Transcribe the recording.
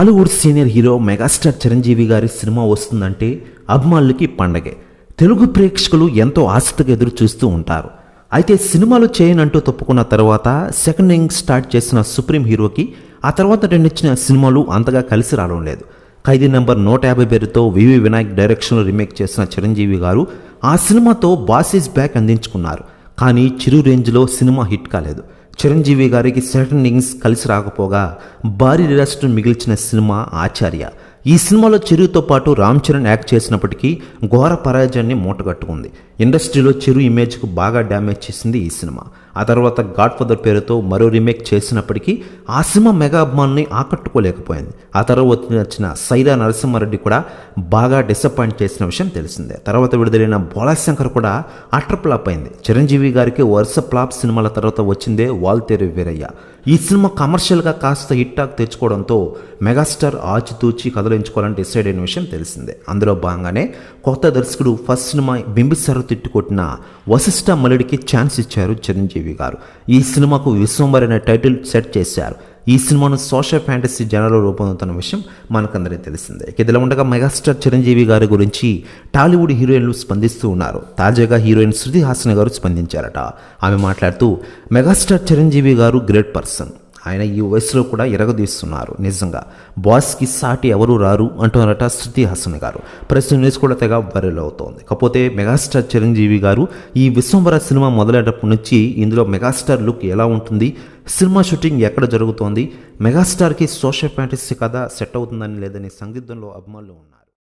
Tollywood senior hero megastar Chiranjeevi గారి cinema వస్తుందంటే అభిమానులకి పండగే. తెలుగు ప్రేక్షకులు ఎంతో ఆసక్తిగా ఎదురు చూస్తూ ఉంటారు. అయితే సినిమాలు చేయనంటూ తప్పుకున్న తర్వాత సెకండ్ ఇన్నింగ్ స్టార్ట్ చేసిన సుప్రీం హీరోకి ఆ తర్వాత రెండిచ్చిన సినిమాలు అంతగా కలిసి రావడం లేదు. ఖైదీ నెంబర్ నూట యాభై పేరుతో వివి వినాయక్ డైరెక్షన్లో రీమేక్ చేసిన చిరంజీవి గారు ఆ సినిమాతో బాసీస్ బ్యాక్ అందించుకున్నారు. కానీ చిరు రేంజ్లో సినిమా హిట్ కాలేదు. చిరంజీవి గారికి సెకండ్ ఇన్నింగ్స్ కలిసి రాకపోగా భారీ రెస్ట్ మిగిల్చిన సినిమా ఆచార్య. ఈ సినిమాలో చిరుతో పాటు రామ్ చరణ్ యాక్ట్ చేసినప్పటికీ ఘోర పరాజయాన్ని మూటగట్టుకుంది. ఇండస్ట్రీలో చిరు ఇమేజ్కు బాగా డ్యామేజ్ చేసింది ఈ సినిమా. ఆ తర్వాత గాడ్ ఫాదర్ పేరుతో మరో రీమేక్ చేసినప్పటికీ ఆ సినిమా మెగా అభిమాన్ని ఆకట్టుకోలేకపోయింది. ఆ తర్వాత వచ్చిన సైరా నరసింహారెడ్డి కూడా బాగా డిసప్పాయింట్ చేసిన విషయం తెలిసిందే. తర్వాత విడుదలైన బోళాశంకర్ కూడా అటర్ ఫ్లాప్ అయింది. చిరంజీవి గారికి వరుస ఫ్లాప్ సినిమాల తర్వాత వచ్చిందే వాల్తేరు వీరయ్య. ఈ సినిమా కమర్షియల్గా కాస్త హిట్టాక్ తెచ్చుకోవడంతో మెగాస్టార్ ఆచితూచి కదలించుకోవాలని డిసైడ్ అయిన విషయం తెలిసిందే. అందులో భాగంగానే కొత్త దర్శకుడు ఫస్ట్ సినిమా బింబిసారు తిట్టుకొట్టిన వశిష్ఠ మలుడికి ఛాన్స్ ఇచ్చారు చిరంజీవి గారు. ఈ సినిమాకు విశ్వంబర్ అనే టైటిల్ సెట్ చేశారు. ఈ సినిమాను సోషల్ ఫ్యాంటసీ జనరల్ రూపొందుతున్న విషయం మనకందరికీ తెలిసిందే. ఇదిలా ఉండగా మెగాస్టార్ చిరంజీవి గారి గురించి టాలీవుడ్ హీరోయిన్లు స్పందిస్తూ ఉన్నారు. తాజాగా హీరోయిన్ శృతి హాసన్ గారు స్పందించారట. ఆమె మాట్లాడుతూ మెగాస్టార్ చిరంజీవి గారు గ్రేట్ పర్సన్. ఆయన ఈ వయసులో కూడా ఎరగదీస్తున్నారు. నిజంగా బాస్కి సాటి ఎవరు రారు? అంటున్నారట శృతి హాసన్ గారు. ప్రెస్ న్యూస్ కూడా తెగ వైరల్ అవుతోంది. కాకపోతే మెగాస్టార్ చిరంజీవి గారు ఈ విశ్వంబర సినిమా మొదలైనప్పటి నుంచి ఇందులో మెగాస్టార్ లుక్ ఎలా ఉంటుంది? సినిమా షూటింగ్ ఎక్కడ జరుగుతోంది? మెగాస్టార్కి సోషల్ ఫ్యాంటసీ కథ సెట్ అవుతుందని లేదని సందిగ్ధంలో అభిమానులు ఉన్నారు.